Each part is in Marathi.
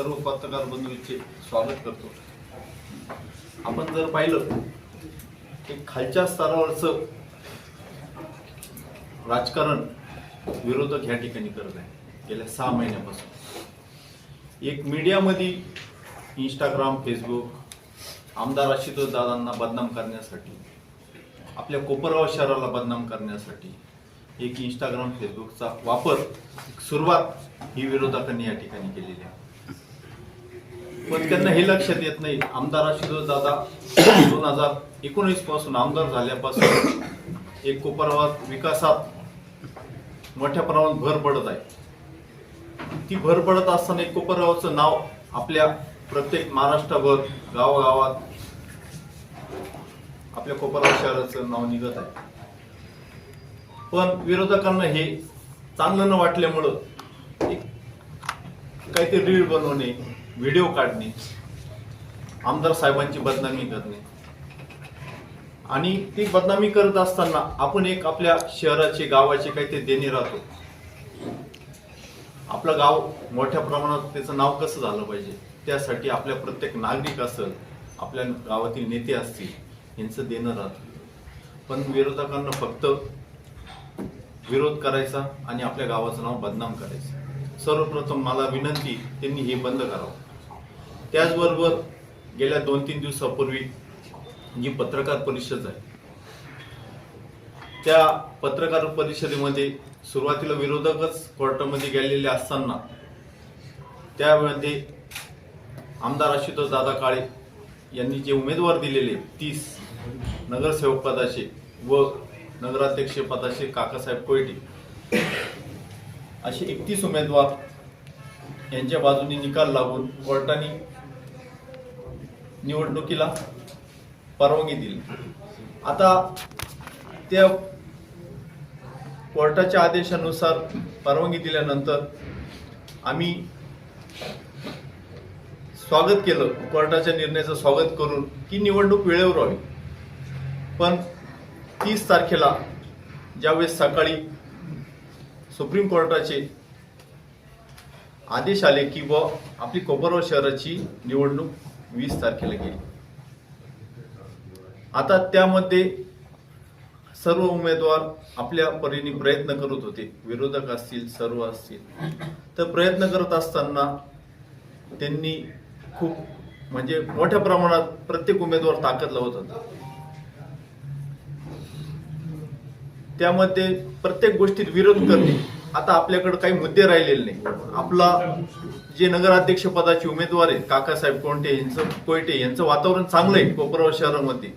सर्व पत्रकार बंधूंचे स्वागत करतो. आपण जर पाहिलं की खालच्या स्तरावरचं राजकारण विरोधक ह्या ठिकाणी करत आहे गेल्या सहा महिन्यापासून. एक मीडियामध्ये इंस्टाग्राम फेसबुक आमदार आशितोष दादांना बदनाम करण्यासाठी आपल्या कोपरगाव शहराला बदनाम करण्यासाठी एक इंस्टाग्राम फेसबुकचा वापर सुरुवात ही विरोधकांनी या ठिकाणी केलेली आहे. पण त्यांना हे लक्षात येत नाही. आमदार आशुतोष दादा दोन हजार एकोणीसपासून आमदार झाल्यापासून एक कोपरवाद विकासात मोठ्या प्रमाणात भर पडत आहे. ती भर पडत असताना एक कोपरगावचं नाव आपल्या प्रत्येक महाराष्ट्रभर गावागावात आपल्या कोपरगाव शहराचं नाव निघत आहे. पण विरोधकांना हे चांगलं न वाटल्यामुळं एक काहीतरी रील बनवणे व्हिडिओ काढणे आमदार साहेबांची बदनामी करणे. आणि ती बदनामी करत असताना आपण एक आपल्या शहराचे गावाचे काही ते देणे राहतो. आपलं गाव मोठ्या प्रमाणात त्याचं नाव कसं झालं पाहिजे? त्यासाठी आपल्या प्रत्येक नागरिक असेल आपल्या गावातील नेते असतील यांचं देणं राहतं. पण विरोधकांना फक्त विरोध करायचा आणि आपल्या गावाचं नाव बदनाम करायचं. सर्वप्रथम मला विनंती त्यांनी हे बंद करावं. त्याचबरोबर गेल्या दोन तीन दिवसापूर्वी जी पत्रकार परिषद आहे त्या पत्रकार परिषदेमध्ये सुरुवातीला विरोधकच कोर्टामध्ये गेलेले असताना त्यामध्ये आमदार आशुतोष दादा काळे यांनी जे उमेदवार दिलेले तीस नगरसेवक पदाचे व नगराध्यक्ष पदाचे काकासाहेब कोयटे असे एकतीस उमेदवार यांच्या बाजूने निकाल लागून कोर्टाने निवडणुकीला परवानगी दिली. आता त्या कोर्टाच्या आदेशानुसार परवानगी दिल्यानंतर आम्ही स्वागत केलं कोर्टाच्या निर्णयाचं स्वागत करून की निवडणूक वेळेवर व्हावी. पण तीस तारखेला ज्यावेळेस सकाळी सुप्रीम कोर्टाचे आदेश आले की व आपली कोपरगाव शहराची निवडणूक वीस तारखेला गेली. आता त्यामध्ये सर्व उमेदवार आपल्या परीने प्रयत्न करत होते. विरोधक असतील सर्व असतील. तर प्रयत्न करत असताना त्यांनी खूप म्हणजे मोठ्या प्रमाणात प्रत्येक उमेदवार ताकद लावत होता. त्यामध्ये प्रत्येक गोष्टीत विरोध करणे. आता आपल्याकडे काही मुद्दे राहिलेले नाही. आपला जे नगराध्यक्ष पदाचे उमेदवार आहेत काकासाहेब कोणते यांचं कोयटे यांचं वातावरण चांगलं आहे कोपरगाव शहरामध्ये.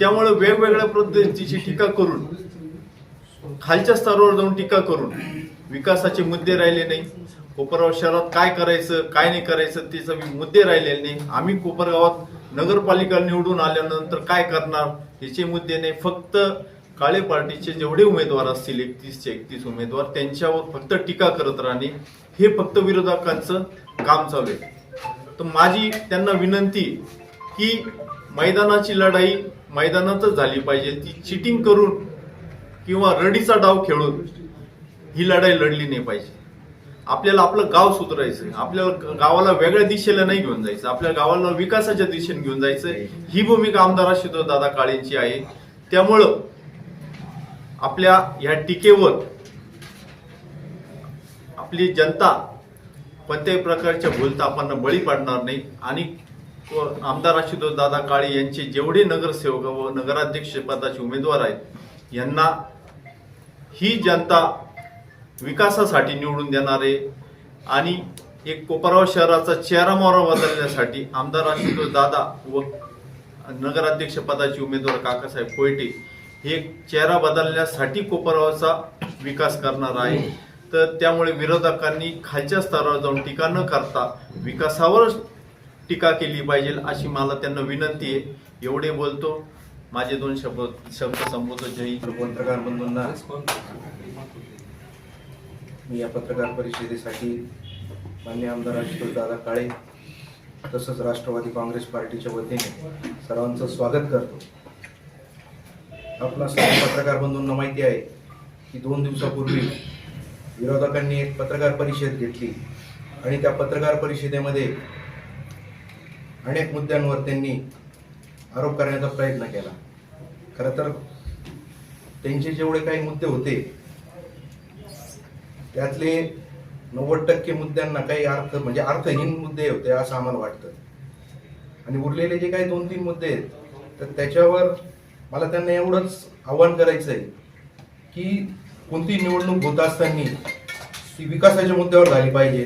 त्यामुळे वेगवेगळ्या पद्धतीची टीका करून खालच्या स्तरावर जाऊन टीका करून विकासाचे मुद्दे राहिले नाही. कोपरगाव शहरात काय करायचं काय नाही करायचं त्याचा मुद्दे राहिलेले नाही. आम्ही कोपरगावात नगरपालिका निवडून आल्यानंतर काय करणार याचे मुद्दे नाही. फक्त काळे पार्टीचे जेवढे उमेदवार असतील एकतीसचे एकतीस उमेदवार त्यांच्यावर फक्त टीका करत राहणे हे फक्त विरोधकांचं काम चालू आहे. तर माझी त्यांना विनंती की मैदानाची लढाई मैदानातच झाली पाहिजे. ती चिटिंग करून किंवा रडीचा डाव खेळून ही लढाई लढली नाही पाहिजे. आपल्याला आपलं गाव सुधारायचं आपल्याला गावाला वेगळ्या दिशेला नाही घेऊन जायचं. आपल्या गावाला विकासाच्या दिशेने घेऊन जायचं ही भूमिका आमदार दादा काळेंची आहे. त्यामुळं आपल्या ह्या टीकेवर आपली जनता कोणत्याही प्रकारच्या भूलतापांना बळी पडणार नाही. आणि आमदार आशुतोष दादा काळे यांचे जेवढे नगरसेवक व नगराध्यक्ष पदाचे उमेदवार आहेत यांना ही जनता विकासासाठी निवडून देणारे आणि एक कोपरगाव शहराचा चेहरा मोहरा बदलण्यासाठी आमदार आशुतोष दादा व नगराध्यक्ष पदाचे उमेदवार काकासाहेब कोयटे हे चेहरा बदलण्यासाठी कोपरगावचा विकास करणार आहे. तर त्यामुळे विरोधकांनी खालच्या स्तरावर जाऊन टीका न करता विकासावर टीका केली पाहिजे अशी मला त्यांना विनंती आहे. एवढे बोलतो. माझे दोन शब्द शब्द संबोधतो. जय पत्रकार बंधूंना मी या पत्रकार परिषदेसाठी मान्य आमदार आशुतोष दादा काळे तसंच राष्ट्रवादी काँग्रेस पार्टीच्या वतीने सर्वांचं स्वागत करतो. आपला सर्व पत्रकार बंधूंना माहिती आहे की दोन दिवसापूर्वी विरोधकांनी एक पत्रकार परिषद घेतली आणि त्या पत्रकार परिषदेमध्ये अनेक मुद्द्यांवर त्यांनी आरोप करण्याचा प्रयत्न केला. खरं तर त्यांचे जेवढे काही मुद्दे होते त्यातले नव्वद टक्के मुद्द्यांना काही अर्थ म्हणजे अर्थहीन मुद्दे होते असं आम्हाला वाटतं. आणि उरलेले जे काही दोन तीन मुद्दे आहेत तर त्याच्यावर मला त्यांना एवढंच आव्हान करायचं आहे की कोणती निवडणूक होत असताना ती विकासाच्या मुद्द्यावर झाली पाहिजे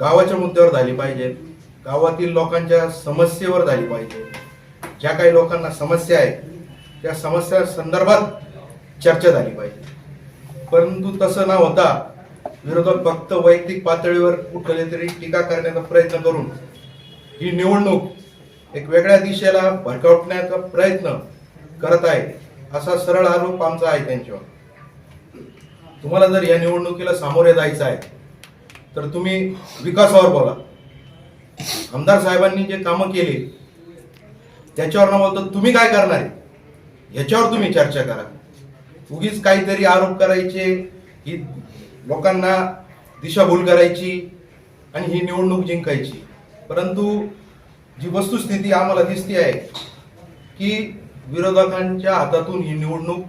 गावाच्या मुद्द्यावर झाली पाहिजे गावातील लोकांच्या समस्येवर झाली पाहिजे. ज्या काही लोकांना समस्या आहेत त्या समस्या संदर्भात चर्चा झाली पाहिजे. परंतु तसं न होता विरोधक फक्त वैयक्तिक पातळीवर कुठले तरी टीका करण्याचा प्रयत्न करून ही निवडणूक एक वेगळ्या दिशेला भडकवण्याचा प्रयत्न करत आहे असा सरळ आरोप आमचा आहे त्यांच्यावर. तुम्हाला जर या निवडणुकीला सामोरे जायचं आहे तर तुम्ही विकासावर बोला. आमदार साहेबांनी जे कामं केली त्याच्यावर न बोलतो तुम्ही काय करणार आहे? याच्यावर तुम्ही चर्चा करा. उगीच काहीतरी आरोप करायचे ही लोकांना दिशाभूल करायची आणि ही निवडणूक जिंकायची. परंतु जी वस्तुस्थिती आम्हाला दिसते आहे की विरोधकांच्या हातातून ही निवडणूक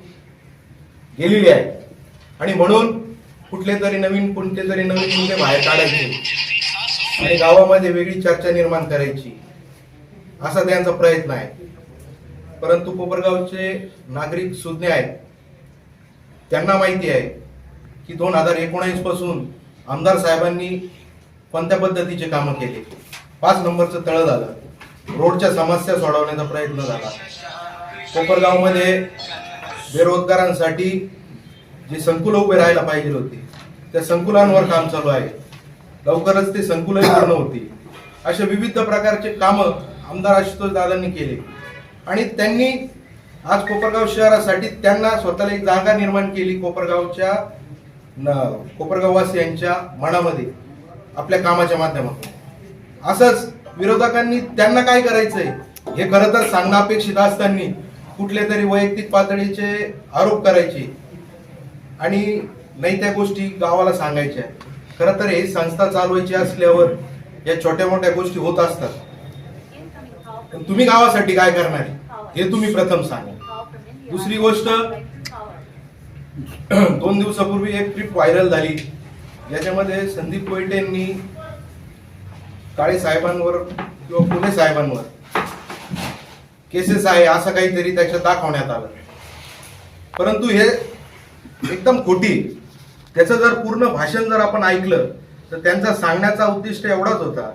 गेलेली आहे. आणि म्हणून कुठले तरी नवीन कोणते तरी नवीन मुद्दे बाहेर काढायचे आणि गावामध्ये वेगळी चर्चा निर्माण करायची असा त्यांचा प्रयत्न आहे. परंतु कोपरगावचे नागरिक सुज्ञ आहेत. त्यांना माहिती आहे की दोन हजार एकोणावीसपासून आमदार साहेबांनी कोणत्या पद्धतीचे कामं केले? पाच नंबरचं तळ झालं. रोडच्या समस्या सोडवण्याचा प्रयत्न झाला. कोपरगावमध्ये बेरोजगारांसाठी जे संकुल उभे राहायला पाहिजे होते त्या संकुलांवर काम चालू आहे. लवकरच ते संकुलही पूर्ण होती अशा विविध प्रकारचे कामं आमदार आशुतोष दादांनी केले. आणि त्यांनी आज कोपरगाव शहरासाठी त्यांना स्वतःला एक जागा निर्माण केली कोपरगावच्या न- कोपरगाववासियांच्या मनामध्ये आपल्या कामाच्या माध्यमातून. असंच विरोधकांनी त्यांना काय करायचंय? हे खरं तर सांगणं अपेक्षित असताना कुठले तरी वैयक्तिक पातळीचे आरोप करायचे. आणि नाही त्या गोष्टी गावाला सांगायच्या. खरं तर हे संस्था चालवायची असल्यावर या छोट्या मोठ्या गोष्टी होत असतात. पण तुम्ही गावासाठी काय करणार? हे तुम्ही प्रथम सांगा. दुसरी गोष्ट दोन दिवसापूर्वी एक ट्रिप व्हायरल झाली. याच्यामध्ये संदीप कोयटेंनी काळे साहेबांवर किंवा पुणे साहेबांवर केसेस आहे असं काहीतरी त्याच्यात दाखवण्यात आलं. परंतु हे एकदम खोटी त्याचं जर पूर्ण भाषण जर आपण ऐकलं तर त्यांचा सांगण्याचा उद्दिष्ट एवढाच होता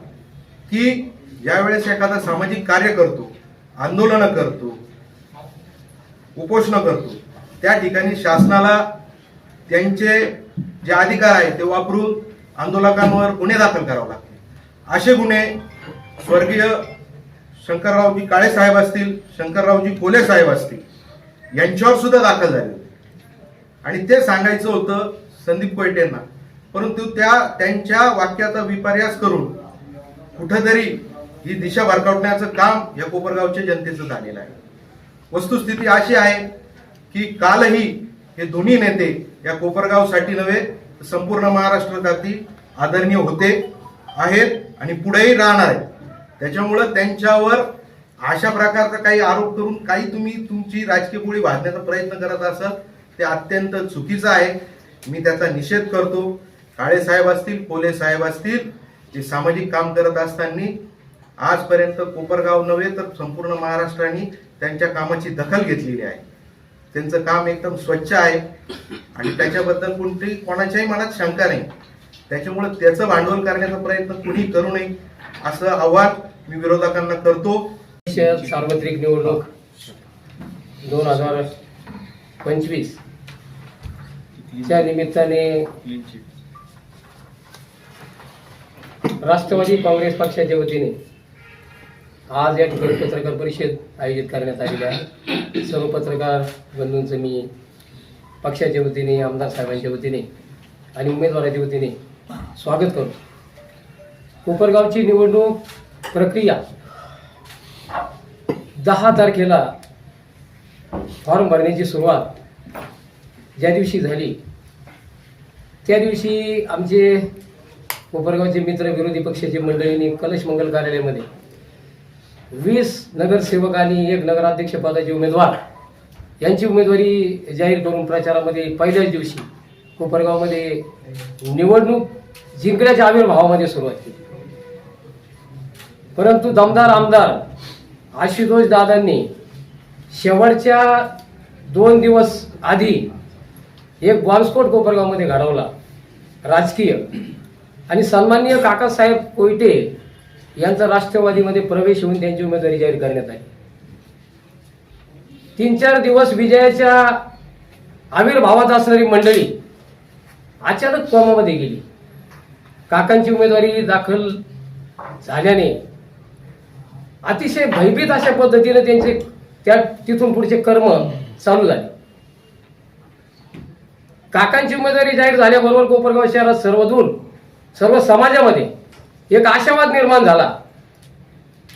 की ज्यावेळेस एखादा सामाजिक कार्य करतो आंदोलनं करतो उपोषण करतो त्या ठिकाणी शासनाला त्यांचे जे अधिकार आहेत ते वापरून आंदोलकांवर गुन्हे दाखल करावे लागते असे गुन्हे स्वर्गीय शंकररावजी काळे साहेब असतील शंकररावजी कोले साहेब असतील यांच्यावर सुद्धा दाखल झाले आणि ते सांगायचं होतं संदीप कोयटेंना परंतु त्या त्यांच्या वाक्याचा विपर्यास करून कुठंतरी ही दिशा भरकावण्याचं काम या कोपरगावच्या जनतेचं झालेलं आहे. वस्तुस्थिती अशी आहे की कालही हे दोन्ही नेते या कोपरगावसाठी नव्हे तर संपूर्ण महाराष्ट्रासाठी आदरणीय होते आहेत. आणि पुढेही राहणार आहेत त्याच्यामुळं त्यांच्यावर अशा प्रकारचा काही आरोप करून काही तुम्ही तुमची राजकीय गोळी भाजण्याचा प्रयत्न करत असाल ते अत्यंत चुकीचं आहे. मी त्याचा निषेध करतो. काळे साहेब असतील कोले साहेब असतील जे सामाजिक काम करत असताना आजपर्यंत कोपरगाव नव्हे तर संपूर्ण महाराष्ट्राने त्यांच्या कामाची दखल घेतलेली आहे. त्यांचं काम एकदम स्वच्छ आहे. आणि त्याच्याबद्दल कोणती कोणाच्याही मनात शंका नाही. त्याच्यामुळे त्याचं भांडवल करण्याचा प्रयत्न कुणी करू नये असं आव्हान मी विरोधकांना करतो. सार्वत्रिक निवडणूक दोन हजार पंचवीस च्या निमित्ताने राष्ट्रवादी काँग्रेस पक्षाच्या वतीने आज या ठिकाणी पत्रकार परिषद आयोजित करण्यात आलेली आहे. सर्व पत्रकार बंधूंचं मी पक्षाच्या वतीने आमदार साहेबांच्या वतीने आणि उमेदवाराच्या वतीने स्वागत करतो कोपरगावची निवडणूक प्रक्रिया. दहा तारखेला फॉर्म भरण्याची सुरुवात ज्या दिवशी झाली त्या दिवशी आमचे कोपरगावचे मित्र विरोधी पक्षाचे मंडळींनी कलश मंगल कार्यालयामध्ये वीस नगरसेवक आणि एक नगराध्यक्ष पदाचे उमेदवार यांची उमेदवारी जाहीर करून प्रचारामध्ये पहिल्याच दिवशी कोपरगावमध्ये निवडणूक जिंकण्याच्या आविर्भावामध्ये सुरुवात केली. परंतु दमदार आमदार आशुतोष दादांनी शेवटच्या दोन दिवस आधी एक बॉम्बस्फोट कोपरगावमध्ये घडवला. राजकीय. आणि सन्माननीय काकासाहेब कोयटे यांचा राष्ट्रवादीमध्ये प्रवेश होऊन त्यांची उमेदवारी जाहीर करण्यात आली. तीन चार दिवस विजयाच्या आविर्भावात असणारी मंडळी अचानक कोमामध्ये गेली. काकांची उमेदवारी दाखल झाल्याने अतिशय भयभीत अशा पद्धतीने त्यांचे त्या तिथून पुढचे कर्म चालू झाले. काकांची उमेदवारी जाहीर झाल्याबरोबर कोपरगाव शहरात सर्वदूर सर्व समाजामध्ये एक आशावाद निर्माण झाला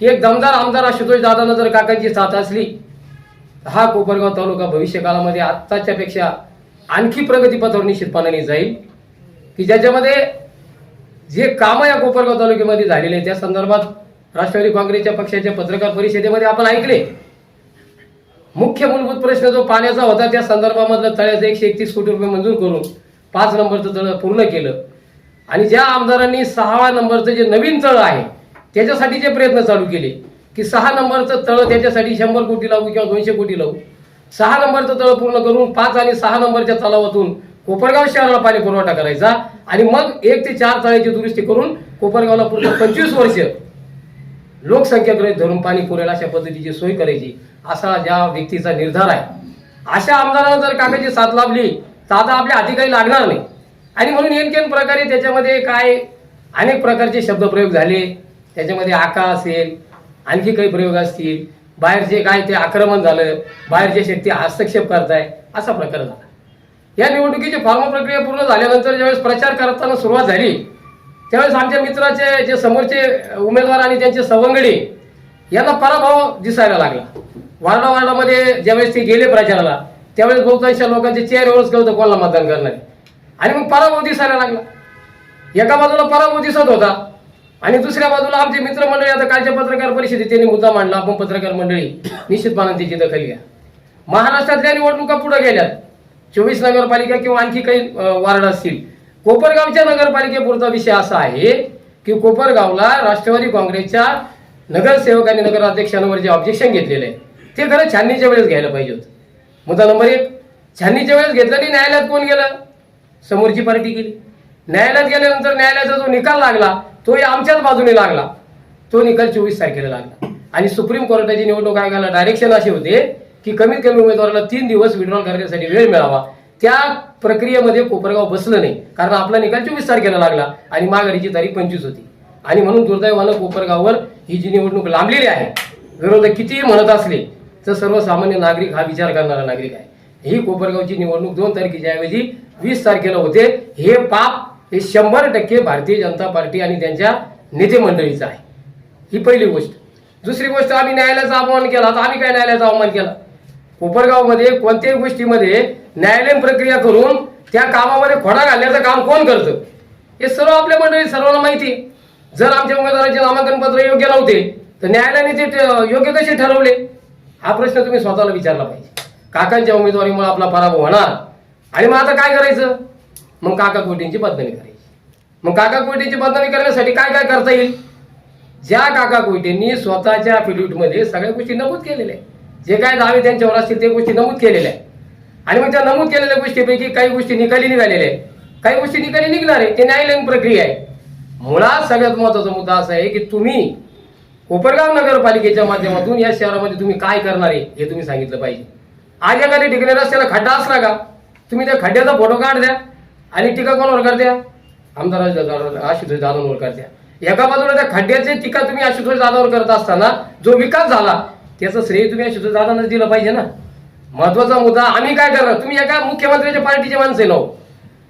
की एक दमदार आमदार आशुतोष दादांना जर काकांची साथ असली हा कोपरगाव तालुका भविष्य काळामध्ये आत्ताच्या पेक्षा आणखी प्रगतीपथावर निश्चितपणाने जाईल की ज्याच्यामध्ये जे कामं या कोपरगाव तालुक्यामध्ये झालेले त्या संदर्भात राष्ट्रवादी काँग्रेसच्या पक्षाच्या पत्रकार परिषदेमध्ये आपण ऐकले. मुख्य मूलभूत प्रश्न जो पाण्याचा होता त्या संदर्भामधलं तळ्याचं एकशे एकतीस कोटी रुपये मंजूर करून पाच नंबरचं तळ पूर्ण केलं. आणि ज्या आमदारांनी सहावा नंबरचं जे नवीन तळ आहे त्याच्यासाठी जे प्रयत्न चालू केले की सहा नंबरचं तळ त्याच्यासाठी शंभर कोटी लावू किंवा दोनशे कोटी लावू. सहा नंबरचं तळ पूर्ण करून पाच आणि सहा नंबरच्या तलावातून कोपरगाव शहराला पाणी पुरवठा करायचा आणि मग एक ते चार तळ्याची दुरुस्ती करून कोपरगावला पूर्ण पंचवीस वर्ष लोकसंख्या गृहित धरून पाणी पुरेल अशा पद्धतीची सोय करायची असा ज्या व्यक्तीचा निर्धार आहे. अशा आमदारांना जर कामाची साथ लाभली तर आता आपल्या हाती काही लागणार नाही. आणि म्हणून येनकेन प्रकारे त्याच्यामध्ये काय अनेक प्रकारचे शब्दप्रयोग झाले. त्याच्यामध्ये आका असेल आणखी काही प्रयोग असतील. बाहेरचे काय ते आक्रमण झालं बाहेरचे शक्ती हस्तक्षेप करताय असा प्रकार झाला. या निवडणुकीची फॉर्म प्रक्रिया पूर्ण झाल्यानंतर ज्यावेळेस प्रचार करताना सुरुवात झाली त्यावेळेस आमच्या मित्राचे जे समोरचे उमेदवार आणि त्यांचे सवंगडी यांना पराभव दिसायला लागला. वार्डा वार्डामध्ये ज्यावेळेस ते गेले प्रचाराला त्यावेळेस बहुतांश लोकांचे चेहऱ्यावरच कळतं कोणाला मतदान करणार आणि मग पराभव दिसायला लागला. एका बाजूला पराभव दिसत होता आणि दुसऱ्या बाजूला आमचे मित्रमंडळी आता कालच्या पत्रकार परिषदेत त्यांनी मुद्दा मांडला आपण पत्रकार मंडळी निश्चितपणाने त्याची दखल घ्या. महाराष्ट्रातल्या निवडणुका पुढे गेल्यात. चोवीस नगरपालिका किंवा आणखी काही वार्ड असतील. कोपरगावच्या नगरपालिकेपुरता विषय असा आहे की कोपरगावला राष्ट्रवादी काँग्रेसच्या नगरसेवक आणि नगराध्यक्षांवर जे ऑब्जेक्शन घेतलेलं आहे ते खरं छाननीच्या वेळेस घ्यायला पाहिजे होतं. मुद्दा नंबर एक छाननीच्या वेळेस घेतलं नाही न्यायालयात कोण गेलं? समोरची पार्टी गेली. न्यायालयात गेल्यानंतर न्यायालयाचा जो निकाल लागला तोही आमच्याच बाजूने लागला. तो निकाल चोवीस तारखेला लागला. आणि सुप्रीम कोर्टाची निवडणूक आयोगाला डायरेक्शन असे होते की कमीत कमी उमेदवाराला तीन दिवस विड्रॉल करण्यासाठी वेळ मिळावा. त्या प्रक्रियेमध्ये कोपरगाव बसलं नाही. कारण आपला निकाल चोवीस तारखेला लागला आणि माघारीची तारीख पंचवीस होती. आणि म्हणून दुर्दैवानं कोपरगाववर ही जी निवडणूक लांबलेली आहे विरोधक कितीही म्हणत असले तर सर्वसामान्य नागरिक हा विचार करणारा नागरिक आहे. ही कोपरगावची निवडणूक दोन तारखेच्या ऐवजी वीस तारखेला होते. हे पाप हे शंभर टक्के भारतीय जनता पार्टी आणि त्यांच्या नेते मंडळीचं आहे. ही पहिली गोष्ट. दुसरी गोष्ट आम्ही न्यायालयाचा अपमान केला. तर आम्ही काय न्यायालयाचा अवमान केला? कोपरगावमध्ये कोणत्याही गोष्टीमध्ये न्यायालयीन प्रक्रिया करून त्या कामामध्ये खोडा घालण्याचं काम कोण करतं? हे सर्व आपल्या मंडळी सर्वांना माहिती जर आमच्या उमेदवाराचे नामांकन पत्र योग्य नव्हते तर न्यायालयाने ते योग्य कसे ठरवले? हा प्रश्न तुम्ही स्वतःला विचारला पाहिजे. काकांच्या उमेदवारीमुळे आपला पराभव होणार. आणि मग आता काय करायचं? मग काका कोटींची बदनामी करायची. मग काका कोटींची बदनामी करण्यासाठी काय काय करता येईल? ज्या काका कोटींनी स्वतःच्या मध्ये सगळ्या गोष्टी नमूद केलेल्या आहेत. जे काय दावे त्यांच्यावर असतील ते गोष्टी नमूद केलेल्या आहे आणि मग त्या नमूद केलेल्या गोष्टीपैकी काही गोष्टी निकाली निघालेल्या आहेत. काही गोष्टी निकाली निघणार आहे ते न्यायालयीन प्रक्रिया आहे. मुळात सगळ्यात महत्त्वाचा मुद्दा असा आहे की तुम्ही कोपरगाव नगरपालिकेच्या माध्यमातून या शहरामध्ये तुम्ही काय करणार आहे हे तुम्ही सांगितलं पाहिजे. आज एखाद्या ठिकाणी रस्त्याला खड्डा असला का तुम्ही त्या खड्ड्याचा फोटो काढ द्या आणि टीका कोणावर करत्या आमदार आशुतोष जाधववर करत्या एका बाजूला त्या खड्ड्याची टीका तुम्ही आशुतोष जाधववर करत असताना जो विकास झाला त्याचं श्रेय तुम्ही आशुतोष दिलं पाहिजे ना. महत्त्वाचा मुद्दा आम्ही काय करणार? तुम्ही एका मुख्यमंत्र्याच्या पार्टीचे माणसं आहे ना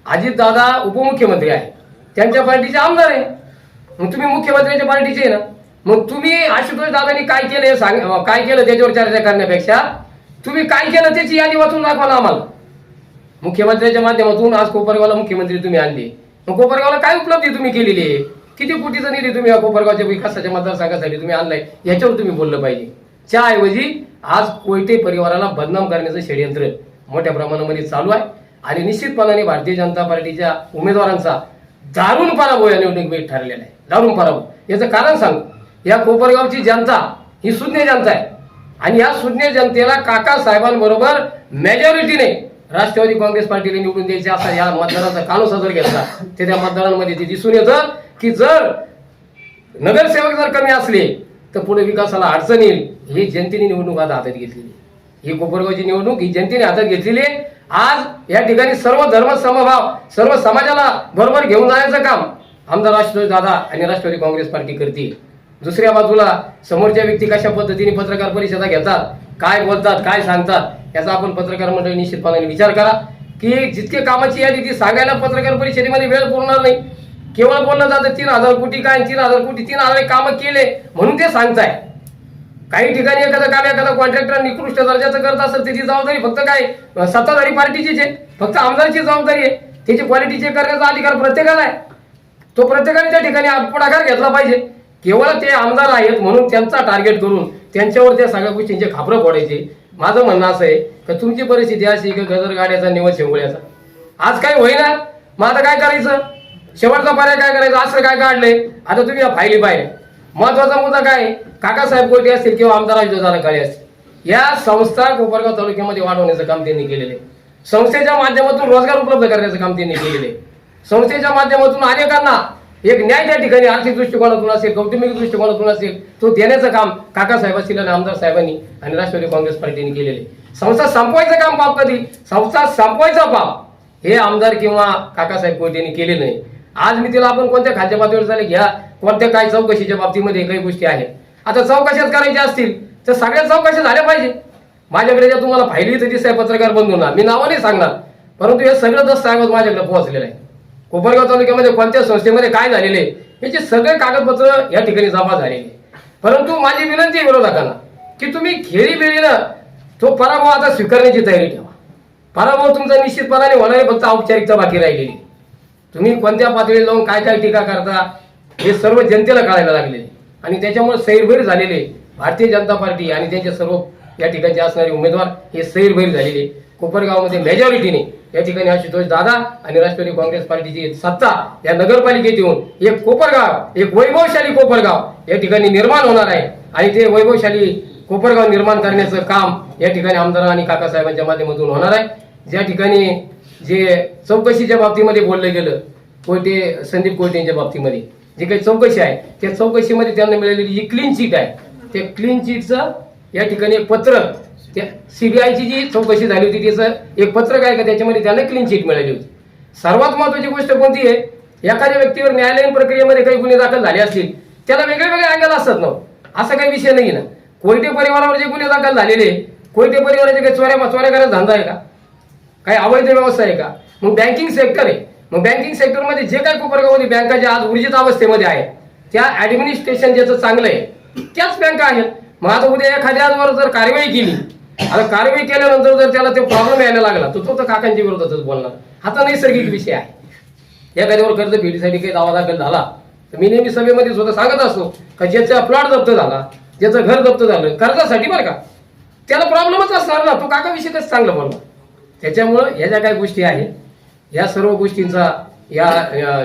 अजित दादा उपमुख्यमंत्री आहे. त्यांच्या पार्टीचे आमदार आहे. मग तुम्ही मुख्यमंत्र्यांच्या पार्टीचे आहे ना. मग तुम्ही आशुतोष दादांनी काय केलं हे सांग काय केलं त्याच्यावर चर्चा करण्यापेक्षा? तुम्ही काय केलं त्याची यादी वाचून दाखवा आम्हाला. मुख्यमंत्र्यांच्या माध्यमातून आज कोपरगावला मुख्यमंत्री तुम्ही आणले. मग कोपरगावला काय उपलब्धी तुम्ही केलेली आहे? किती कोटीचा निधी तुम्ही या कोपरगावच्या विकासाच्या मतदारसंघासाठी तुम्ही आणलाय? याच्यावर तुम्ही बोललं पाहिजे. त्याऐवजी आज कोयते परिवाराला बदनाम करण्याचं षडयंत्र मोठ्या प्रमाणामध्ये चालू आहे. आणि निश्चितपणाने भारतीय जनता पार्टीच्या उमेदवारांचा दारुण पराभव या निवडणुकीत ठरलेला आहे. दारुण पराभव. याचं कारण सांग. या कोपरगावची जनता ही शून्य जनता आहे. आणि या शून्य जनतेला काका साहेबांबरोबर मेजॉरिटीने राष्ट्रवादी काँग्रेस पार्टीला निवडून द्यायचे असा या मतदाराचा कानूसा जर घेतला. तर त्या मतदारांमध्ये ते दिसून येतं की जर नगरसेवक जर कमी असले तर पुढे विकासाला अडचण येईल. ही जनतेने निवडणूक आता हातात घेतलेली. ही कोपरगावची निवडणूक ही जनतेने हातात घेतलेली आहे. आज या ठिकाणी सर्व धर्म समभाव सर्व समाजाला बरोबर घेऊन जाण्याचं काम आमदार राष्ट्रवादी दादा आणि राष्ट्रवादी काँग्रेस पार्टी करते दुसऱ्या बाजूला समोरच्या व्यक्ती कशा पद्धतीने पत्रकार परिषदा घेतात काय बोलतात काय सांगतात याचा आपण पत्रकार मंडळी निश्चितपणाने विचार करा. की जितके कामाची यादी ती सांगायला पत्रकार परिषदेमध्ये वेळ पुरणार नाही. केवळ बोललं जातं? तीन हजार कोटी काय? तीन हजार कोटी तीन हजार कामं केले म्हणून ते सांगताय. काही ठिकाणी एखादं काम एखादा कॉन्ट्रॅक्टर निकृष्ट दर्जाचं करत असेल त्याची जबाबदारी फक्त काय? सत्ताधारी पार्टीचीच आहे. फक्त आमदारची जबाबदारी आहे. त्याची क्वालिटी चेक करण्याचा अधिकार प्रत्येकाला आहे. तो प्रत्येकाने त्या ठिकाणी पुढाकार घेतला पाहिजे. केवळ ते आमदार आहेत म्हणून त्यांचा टार्गेट करून त्यांच्यावर त्या सगळ्या गोष्टींचे खापरं पडायचे माझं म्हणणं असं आहे का तुमची परिस्थिती अशी की गजर गाड्याचा निवड शेंगोळ्याचा? आज काय होईना. मग आता काय करायचं? शेवटचा पर्याय काय करायचं? असं काय काढलंय आता तुम्ही या फायली पाहिजे महत्त्वाचा मुद्दा काय? काकासाहेब कोटे असतील किंवा आमदार अजित काळे असतील. या संस्था कोपरगाव तालुक्यामध्ये वाढवण्याचं काम त्यांनी केलेलं आहे. संस्थेच्या माध्यमातून रोजगार उपलब्ध करण्याचं काम त्यांनी केलेले आहे. संस्थेच्या माध्यमातून अनेकांना एक न्याय त्या ठिकाणी आर्थिक दृष्टिकोनातून असेल कौटुंबिक दृष्टिकोनातून असेल तो देण्याचं काम काकासाहेब असतील आणि आमदार साहेबांनी आणि राष्ट्रवादी काँग्रेस पार्टीने केलेले संस्था संपवायचं काम पाप कधी? संस्था संपवायचा पाप. हे आमदार किंवा काकासाहेब कोयतेने केले नाही आज मी तिला आपण कोणत्या खाद्य पातळीवर झाले घ्या. कोणत्या काय चौकशीच्या बाबतीमध्ये काही गोष्टी आहेत. आता चौकशात करायच्या असतील तर सगळ्या चौकशा झाल्या पाहिजे. माझ्याकडे ज्या तुम्हाला फायली तर दिसत आहे पत्रकार बंधूंना मी नावं नाही सांगणार. परंतु हे सगळं दस्तऐवज माझ्याकडे पोहोचलेलं आहे. कोपरगाव तालुक्यामध्ये कोणत्या संस्थेमध्ये काय झालेले याचे सगळे कागदपत्र या ठिकाणी जमा झालेले आहे. परंतु माझी विनंती आहे विरोधकांना की तुम्ही खेळीबेळीनं तो पराभव आता स्वीकारण्याची तयारी ठेवा. पराभव तुमचा निश्चितपणाने होणारे फक्त औपचारिकता बाकी राहिलेली तुम्ही कोणत्या पातळीला जाऊन काय काय टीका करता हे सर्व जनतेला कळायला लागले. आणि त्याच्यामुळे सैरभैर झालेले भारतीय जनता पार्टी आणि त्यांचे सर्व या ठिकाणचे असणारे उमेदवार हे सैरभैर झालेले. कोपरगावमध्ये मेजॉरिटीने या ठिकाणी आशुतोष दादा आणि राष्ट्रवादी काँग्रेस पार्टीची सत्ता या नगरपालिकेत येऊन एक कोपरगाव एक वैभवशाली कोपरगाव या ठिकाणी निर्माण होणार आहे. आणि ते वैभवशाली कोपरगाव निर्माण करण्याचं काम या ठिकाणी आमदार आणि काकासाहेबांच्या माध्यमातून होणार आहे. ज्या ठिकाणी जे चौकशीच्या बाबतीमध्ये बोललं गेलं कोयते संदीप कोयटेंच्या बाबतीमध्ये जे काही चौकशी आहे त्या चौकशीमध्ये त्यांना मिळालेली जी क्लीन चिट आहे त्या क्लीन चिटचं या ठिकाणी एक पत्रक त्या सीबीआयची जी चौकशी झाली होती त्याचं एक पत्रक आहे का त्याच्यामध्ये त्यांना क्लीन चिट मिळाली होती. सर्वात महत्वाची गोष्ट कोणती आहे एखाद्या व्यक्तीवर न्यायालयीन प्रक्रियेमध्ये काही गुन्हे दाखल झाले असतील त्याला वेगळे वेगळे अँगल असतात ना हो. असा काही विषय नाही ना. कोयटे परिवारावर जे गुन्हे दाखल झालेले कोयटे परिवाराचे काही चोऱ्या चोऱ्या करायला धंदा आहे का? काही अवैध व्यवस्था आहे का? मग बँकिंग सेक्टर आहे. मग बँकिंग सेक्टरमध्ये जे काही कोपरगावमध्ये बँका ज्या आज ऊर्जित अवस्थेमध्ये आहेत त्या ऍडमिनिस्ट्रेशन ज्याचं चांगलं आहे त्याच बँका आहेत. मग आता उद्या एखाद्यावर जर कारवाई केली आता कारवाई केल्यानंतर जर त्याला ते प्रॉब्लेम यायला लागला तर तो तर काकांच्या विरोधातच बोलणार. हा तर नैसर्गिक विषय आहे. एखाद्यावर कर्ज फेडीसाठी काही दावा दाखल झाला तर मी नेहमी सभेमध्ये सुद्धा सांगत असतो का ज्याचा प्लॉट जप्त झाला ज्याचं घर जप्त झालं कर्जासाठी बरं का. त्याला प्रॉब्लेमच असणार ना. तो काकाविषयी कसं चांगलं बोलणार. त्याच्यामुळं ह्या ज्या काही गोष्टी आहेत या सर्व गोष्टींचा या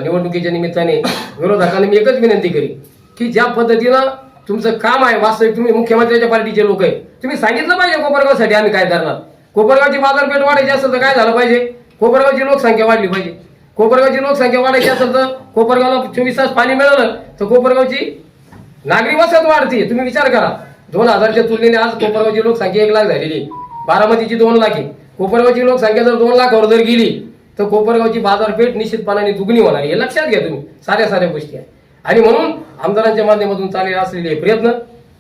निवडणुकीच्या निमित्ताने विरोधकांना मी एकच विनंती करी की ज्या पद्धतीनं तुमचं काम आहे वास्तविक तुम्ही मुख्यमंत्र्यांच्या पार्टीचे लोक आहे तुम्ही सांगितलं पाहिजे कोपरगावसाठी आम्ही काय करणार. कोपरगावची बाजारपेठ वाढायची असेल तर काय झालं पाहिजे? कोपरगावची लोकसंख्या वाढली पाहिजे. कोपरगावची लोकसंख्या वाढायची असेल तर कोपरगावला चोवीस तास पाणी मिळालं तर कोपरगावची नागरी वसत वाढते. तुम्ही विचार करा. दोन हजारच्या तुलनेने आज कोपरगावची लोकसंख्या एक लाख झालेली बारामतीची दोन लाख आहे. कोपरगावची लोकसंख्या जर दोन लाखावर जर गेली तर कोपरगावची बाजारपेठ निश्चितपणाने दुगणी होणार हे लक्षात घ्या तुम्ही. साऱ्या साऱ्या गोष्टी आहेत. आणि म्हणून आमदारांच्या माध्यमातून चालले असलेले प्रयत्न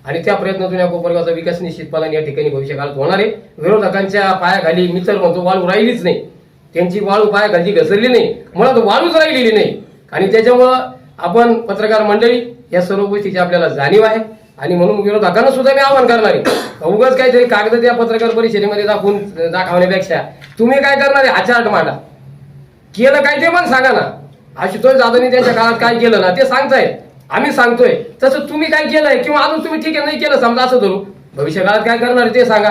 आणि त्या प्रयत्नातून या कोपरगावचा विकास निश्चितपणाने या ठिकाणी भविष्यकाळात होणार आहे. विरोधकांच्या पायाखाली मित्र म्हणतो वाळू राहिलीच नाही. त्यांची वाळू पायाखाली घसरली नाही. मुळात वाळूच राहिलेली नाही. आणि त्याच्यामुळं आपण पत्रकार मंडळी या सर्व गोष्टीची आपल्याला जाणीव आहे. आणि म्हणून विरोधकांना सुद्धा मी आवाहन करणार आहे. उगाच काहीतरी कागद त्या पत्रकार परिषदेमध्ये दाखवून दाखवण्यापेक्षा तुम्ही काय करणार आहे? आचार मांडा. केलं काय ते पण सांगा ना. आशुतोष दादांनी त्यांच्या काळात काय केलं ना ते सांगताय आम्ही सांगतोय. तसं तुम्ही काय केलंय किंवा अजून तुम्ही ठीक आहे नाही केलं समजा असं धरू. भविष्य काळात काय करणार आहे ते सांगा.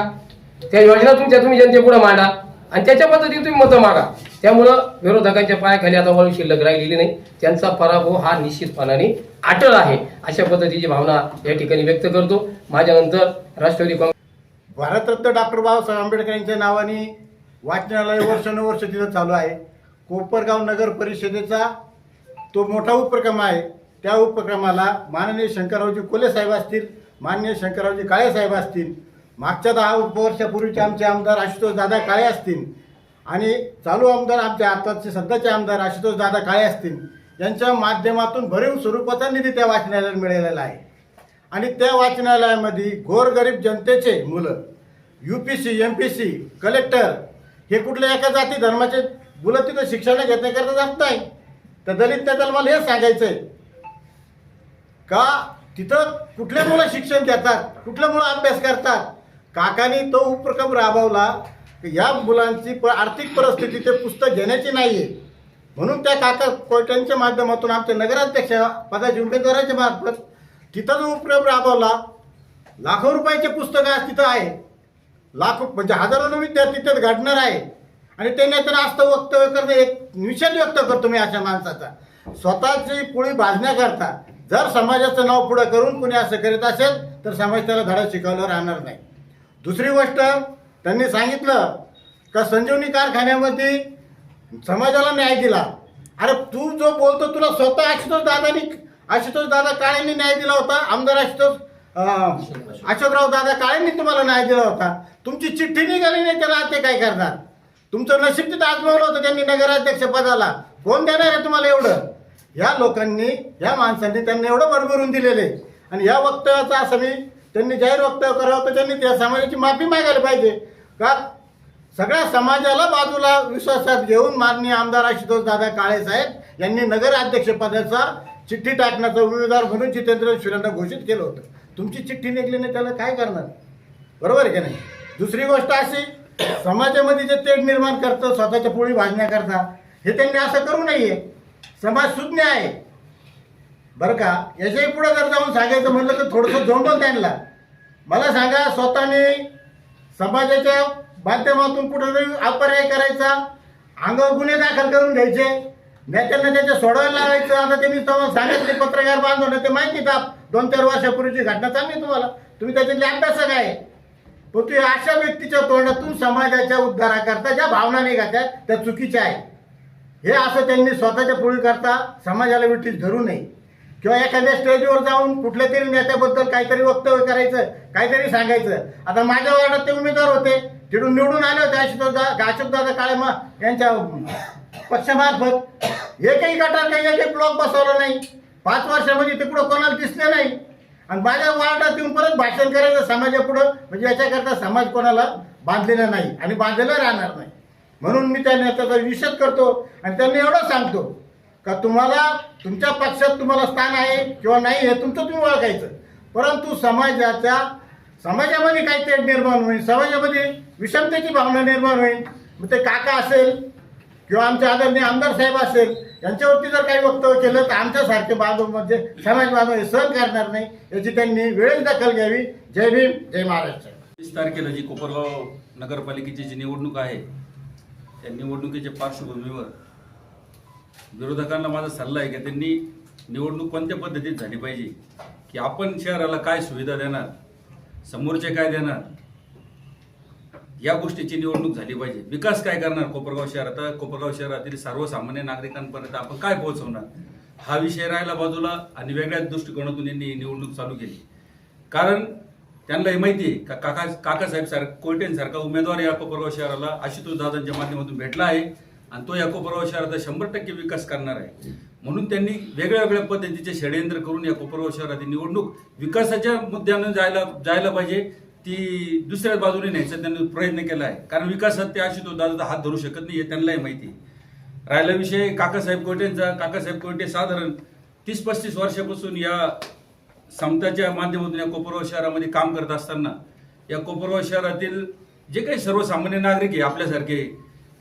त्या योजना तुमच्या तुम्ही जनतेपुढे मांडा. आणि त्याच्या पद्धतीने तुम्ही मतं मागा. त्यामुळं विरोधकांच्या पायाखाली आता वळू शिल्लक राहिलेली नाही. त्यांचा पराभव हा निश्चितपणाने अटळ आहे अशा पद्धतीची भावना या ठिकाणी व्यक्त करतो. माझ्यानंतर राष्ट्रवादी काँग्रेस भारतरत्न डॉक्टर बाबासाहेब आंबेडकर यांच्या नावाने वाचनालय वर्षानुवर्ष तिथं चालू आहे. कोपरगाव नगर परिषदेचा तो मोठा उपक्रम आहे. त्या उपक्रमाला माननीय शंकररावजी कोले साहेब असतील माननीय शंकररावजी काळे साहेब असतील मागच्या दहा वर्षापूर्वीचे आमचे आमदार आशुतोष दादा काळे असतील आणि चालू आमदार आमचे आताचे सध्याचे आमदार आशुतोष दादा काळे असतील यांच्या माध्यमातून भरीव स्वरूपाचा निधी त्या वाचनालयाला मिळालेला आहे. आणि त्या वाचनालयामध्ये गोरगरीब जनतेचे मुलं U P C M P C collector हे कुठल्या एका जाती धर्माचे मुलं तिथं शिक्षण घेण्याकरता जात नाही. तर दलित नेत्याला मला हे सांगायचं आहे का तिथं कुठल्या मुलं शिक्षण घेतात कुठल्या मुलं अभ्यास करतात? काकानी तो उपक्रम राबवला या मुलांची प आर्थिक परिस्थिती ते पुस्तक घेण्याची नाही आहे म्हणून त्या काका कोयट्यांच्या माध्यमातून आमच्या नगराध्यक्ष पदाच्या उमेदवाराच्या मार्फत तिथं जो उपयोग राबवला लाखो रुपयाचे पुस्तक आज तिथं आहे. लाखो म्हणजे हजारो विद्यार्थी तिथं घडणार आहे. आणि त्यांना तर असतं वक्तव्य करणं एक निषेध व्यक्त करतो मी अशा माणसाचा. स्वतःची पोळी भाजण्याकरता जर समाजाचं नाव पुढं करून कुणी असं करीत असेल तर समाज त्याला धडा शिकवलं राहणार नाही. दुसरी गोष्ट त्यांनी सांगितलं का संजीवनी कारखान्यामध्ये समाजाला न्याय दिला. अरे तू जो बोलतो तुला स्वतः आशुतोष दादानी आशुतोष दादा काळेंनी न्याय दिला होता आमदार आशुतोष अशोकराव दादा काळेंनी तुम्हाला न्याय दिला होता. तुमची चिठ्ठी निघाली नाही त्याला ते काय करणार? तुमचं नशीब तिथं आजमावलं होतं त्यांनी नगराध्यक्ष पदाला. कोण देणार आहे तुम्हाला एवढं? या लोकांनी या माणसांनी त्यांना एवढं भरभरून दिलेले. आणि या वक्तव्याचं असं मी त्यांनी जाहीर वक्तव्य करावं तर त्यांनी त्या समाजाची माफी मागायला पाहिजे. का? सगळ्या समाजाला बाजूला विश्वासात घेऊन माननीय आमदार आशुतोष दादा काळे साहेब यांनी नगर अध्यक्षपदाचा चिठ्ठी टाकण्याचा उमेदवार म्हणून जितेंद्र शिरांना घोषित केलं होतं. तुमची चिठ्ठी निघली नाही त्याला काय करणार? बरोबर आहे की नाही? दुसरी गोष्ट अशी समाजामध्ये जे तेढ निर्माण करतं स्वतःच्या पोळी भाजण्याकरता हे त्यांनी असं करू नये. समाज सुज्ञ आहे. बरं का? याच्याही पुढे जर जाऊन सांगायचं म्हटलं तर थोडंसं जोंडून त्यांना. मला सांगा स्वतःने समाजाच्या माध्यमातून कुठेतरी अपराय करायचा अंगावर गुन्हे दाखल करून घ्यायचे नेत्यांना त्याच्या सोडवायला लावायचं. आता त्यांनी तुम्हाला सांगितले पत्रकार बांधवलं ते माहिती का दोन चार वर्षापूर्वीची घटना सांगली तुम्हाला. तुम्ही त्याच्यातले अभ्यासक आहे. पण ते अशा व्यक्तीच्या तोंडातून समाजाच्या उद्धाराकरता ज्या भावना निघात्या त्या चुकीच्या आहे हे असं त्यांनी स्वतःच्या पुढील करता समाजाला विठीत धरू नये. किंवा एखाद्या स्टेजवर जाऊन कुठल्या तरी नेत्याबद्दल काहीतरी वक्तव्य करायचं काहीतरी सांगायचं. आता माझ्या वार्डात ते उमेदवार होते. तिथून निवडून आले होते अशोक अशोक काळेमा यांच्या पक्षामार्फत. एकही गटार काही एकही ब्लॉक बसवला नाही. पाच वर्षामध्ये तिकडं कोणाला दिसले नाही. आणि माझ्या वार्डात येऊन परत भाषण करायचं समाजापुढं म्हणजे याच्याकरता समाज कोणाला बांधलेला नाही आणि बांधलेला राहणार नाही. म्हणून मी त्या नेत्याचा निषेध करतो आणि त्यांना एवढं सांगतो. का तुम्हाला तुमच्या पक्षात तुम्हाला स्थान आहे किंवा नाही हे तुमचं तुम्ही ओळखायचं. परंतु समाजाच्या समाजामध्ये काहीतरी निर्माण होईल समाजामध्ये विषमतेची भावना निर्माण होईल. मग ते काका असेल किंवा आमचे आदरणीय आमदार साहेब असेल यांच्यावरती जर काही वक्तव्य केलं तर आमच्यासारखे बांधव म्हणजे समाज बांधव हे सहन करणार नाही याची त्यांनी वेळेत दखल घ्यावी. जय भीम जय महाराष्ट्र. वीस तारखेला जी कोपरगाव नगरपालिकेची जी निवडणूक आहे त्या निवडणुकीच्या पार्श्वभूमीवर विरोधकांना माझा सल्ला आहे की त्यांनी निवडणूक कोणत्या पद्धतीत झाली पाहिजे? की आपण शहराला काय सुविधा देणार? समोरचे काय देणार? या गोष्टीची निवडणूक झाली पाहिजे. विकास काय करणार कोपरगाव शहरात कोपरगाव शहरातील सर्वसामान्य नागरिकांपर्यंत आपण काय पोहोचवणार? हा विषय राहिला बाजूला आणि वेगळ्याच दृष्टिकोनातून यांनी निवडणूक चालू केली. कारण त्यांना हे माहिती आहे का काका काकासाहेब सार कोयटेंसारखा उमेदवार या कोपरगाव शहराला आशुतोष दादांच्या माध्यमातून भेटला आहे. आणि तो याकोपराव शहराचा शंभर टक्के विकास करणार आहे. म्हणून त्यांनी वेगळ्या वेगळ्या पद्धतीचे षडयंत्र करून या कोपराव शहरातील निवडणूक विकासाच्या मुद्द्यानं जायला जायला पाहिजे. ती दुसऱ्या बाजूने न्यायचा त्यांनी प्रयत्न केला आहे. कारण विकासात ते तो दादा हात धरू शकत नाही हे त्यांनाही माहिती आहे. राहिला विषय काकासाहेब कोयटेंचा काकासाहेब कोयटे साधारण तीस पस्तीस वर्षापासून या समताच्या माध्यमातून या कोपरगाव शहरामध्ये काम करत असताना या कोपरगाव शहरातील जे काही सर्वसामान्य नागरिक आहे आपल्यासारखे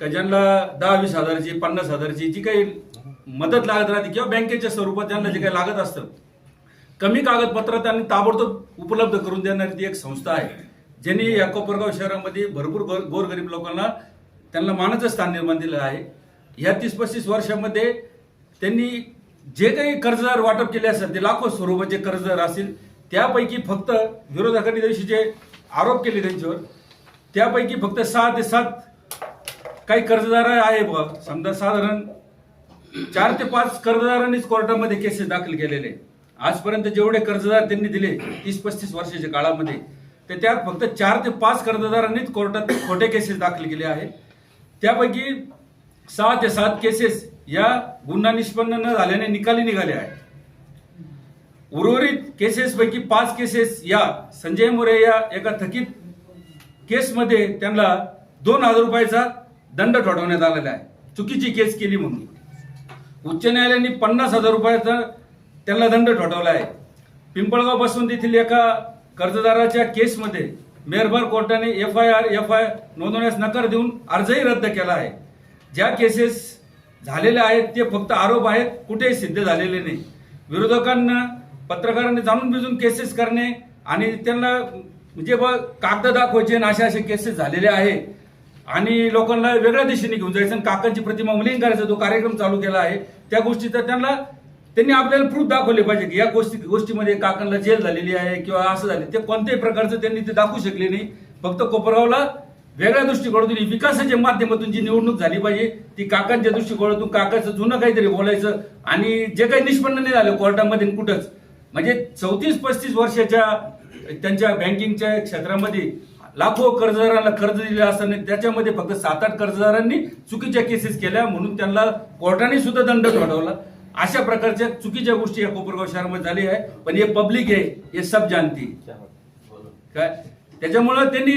का ज्यांना दहा वीस हजारची पन्नास हजारची जी काही मदत लागत राहते किंवा बँकेच्या स्वरूपात त्यांना जे काही लागत असतं कमी कागदपत्र त्यांनी ताबडतोब उपलब्ध करून देणारी ती एक संस्था आहे ज्यांनी या कोपरगाव शहरामध्ये भरपूर गोर गोरगरीब लोकांना त्यांना मानाचं स्थान निर्माण दिलं आहे. या तीस पस्तीस वर्षामध्ये त्यांनी जे काही कर्जदार वाटप केले असेल ते लाखो स्वरूपाचे कर्जदार असतील त्यापैकी फक्त विरोधकांनी दिवशी जे आरोप केले त्यांच्यावर त्यापैकी फक्त सहा ते सात काही कर्जदार आहे बघा. समजा साधारण चार ते पाच कर्जदारांनीच कोर्टामध्ये केसेस दाखल केलेले. आजपर्यंत जेवढे कर्जदार त्यांनी दिले तीस पस्तीस वर्षाच्या काळामध्ये तर त्यात फक्त चार ते पाच कर्जदारांनीच कोर्टात खोटे केसेस दाखल केले आहेत त्यापैकी सहा ते सात केसेस या गुन्हा निष्पन्न न झाल्याने निकाली निघाले आहेत. उर्वरित केसेसपैकी पाच केसेस या संजय मोरे या एका थकीत केसमध्ये त्यांना दोन हजार रुपयाचा दंड ठोठवण्यात आलेला आहे. चुकीची केस केली म्हणून. उच्च न्यायालयाने पन्नास हजार रुपयाचा त्यांना दंड ठोठावला आहे. पिंपळगाव बसवंत येथील एका कर्जदाराच्या केसमध्ये मेरभर कोर्टाने F I R F I नोंदवण्यास नकार देऊन अर्जही रद्द केला आहे. ज्या केसेस झालेल्या आहेत ते फक्त आरोप आहेत कुठेही सिद्ध झालेले नाही. विरोधकांना पत्रकारांनी जाणून बिजून केसेस करणे आणि त्यांना म्हणजे बघ कागद दाखवायचे अशा असे केसेस झालेले आहे. आणि लोकांना वेगळ्या दिशेने घेऊन जायचं आणि काकांची प्रतिमा मुलीन करायचा जो कार्यक्रम चालू केला आहे त्या गोष्टी तर त्यांना त्यांनी आपल्याला प्रूफ दाखवले पाहिजे की या गोष्टी गोष्टीमध्ये काकांना जेल झालेली आहे किंवा असं झाले. ते कोणत्याही प्रकारचं त्यांनी ते दाखवू शकले नाही. फक्त कोपरगावला वेगळ्या दृष्टिकोनातून विकासाच्या माध्यमातून जी निवडणूक झाली पाहिजे ती काकांच्या दृष्टिकोनातून काकाचं जुनं काहीतरी बोलायचं आणि जे काही निष्पन्न नाही झालं कोर्टामध्ये कुठंच. म्हणजे चौतीस पस्तीस वर्षाच्या त्यांच्या बँकिंगच्या क्षेत्रामध्ये लाखो कर्जदारांना कर्ज दिले असताना त्याच्यामध्ये फक्त सात आठ कर्जदारांनी चुकीच्या केसेस केल्या म्हणून त्यांना कोर्टाने सुद्धा दंड ठोठावला. अशा प्रकारच्या चुकीच्या गोष्टी या कोपरगाव शहरामध्ये झाली आहे. पण हे पब्लिक आहे हे सब जानती काय? त्याच्यामुळं त्यांनी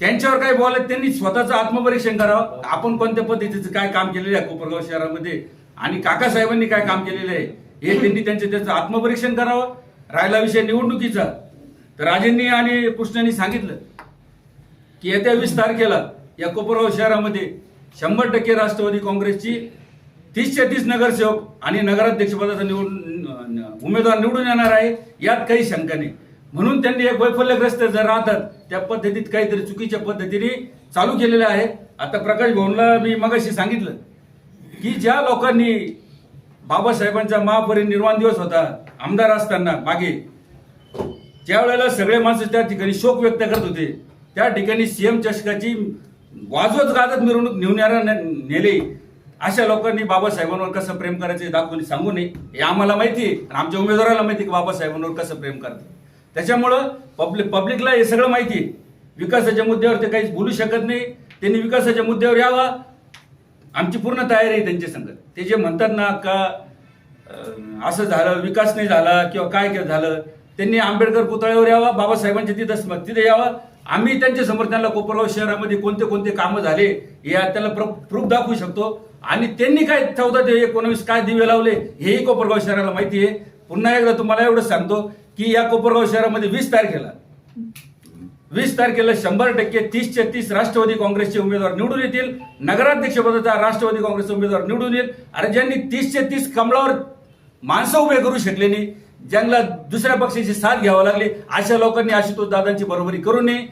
त्यांच्यावर काय बोलायचं त्यांनी स्वतःचं आत्मपरीक्षण करावं. आपण कोणत्या पद्धतीचं काय काम केलेलं आहे कोपरगाव शहरामध्ये? आणि काकासाहेबांनी काय काम केलेलं आहे? हे त्यांनी त्यांचं त्याचं आत्मपरीक्षण करावं. राहिला विषय निवडणुकीचा. तर राजेंनी आणि कृष्णांनी सांगितलं. की येत्या वीस तारखेला या कोपरगाव शहरामध्ये शंभर टक्के राष्ट्रवादी काँग्रेसची तीसशे तीस नगरसेवक आणि नगराध्यक्षपदाचा निवडून उमेदवार निवडून येणार आहे यात काही शंका नाही. म्हणून त्यांनी एक वैफल्यग्रस्त जर राहतात त्या पद्धतीत काहीतरी चुकीच्या पद्धतीने चालू केलेलं आहे. आता प्रकाश भवनला मी मगाशी सांगितलं की ज्या लोकांनी बाबासाहेबांचा महापरिनिर्वाण दिवस होता आमदार असताना मागे ज्या वेळेला सगळे माणसं त्या ठिकाणी शोक व्यक्त करत होते त्या ठिकाणी सीएम चषकाची वाजवत गाजत मिरवणूक नेणाऱ्या नेले. अशा लोकांनी बाबासाहेबांवर कसं प्रेम करायचं दाखवून सांगू नये. हे आम्हाला माहिती आहे. आणि आमच्या उमेदवाराला माहिती की बाबासाहेबांवर कसं प्रेम करते त्याच्यामुळं पब्लिक पब्लिकला हे सगळं माहिती आहे. विकासाच्या मुद्द्यावर ते काहीच बोलू शकत नाही. त्यांनी विकासाच्या मुद्द्यावर यावा. आमची पूर्ण तयारी आहे त्यांच्या संगत. ते जे म्हणतात ना का असं झालं विकास नाही झाला किंवा काय काय झालं त्यांनी आंबेडकर पुतळ्यावर यावा बाबासाहेबांच्या तिथं तिथे यावा. आम्ही त्यांच्यासमोर त्यांना कोपरगाव शहरामध्ये कोणते कोणते कामं झाले या त्याला प्रूफ दाखवू शकतो. आणि त्यांनी काय चौदा ते एकोणवीस काय दिवे लावले हेही कोपरगाव शहराला माहिती आहे. पुन्हा एकदा तुम्हाला एवढं सांगतो की या कोपरगाव शहरामध्ये वीस तारखेला वीस तारखेला शंभर टक्के तीसच्या तीस राष्ट्रवादी काँग्रेसचे उमेदवार निवडून येतील. नगराध्यक्ष पदाचा राष्ट्रवादी काँग्रेसचे उमेदवार निवडून येईल. अरे ज्यांनी तीसच्या तीस कमळावर माणसं उभे करू शकले नाही ज्यांना दुसऱ्या पक्षाची साथ घ्यावी लागली अशा लोकांनी आशुतोष दादांची बरोबरी करू नये.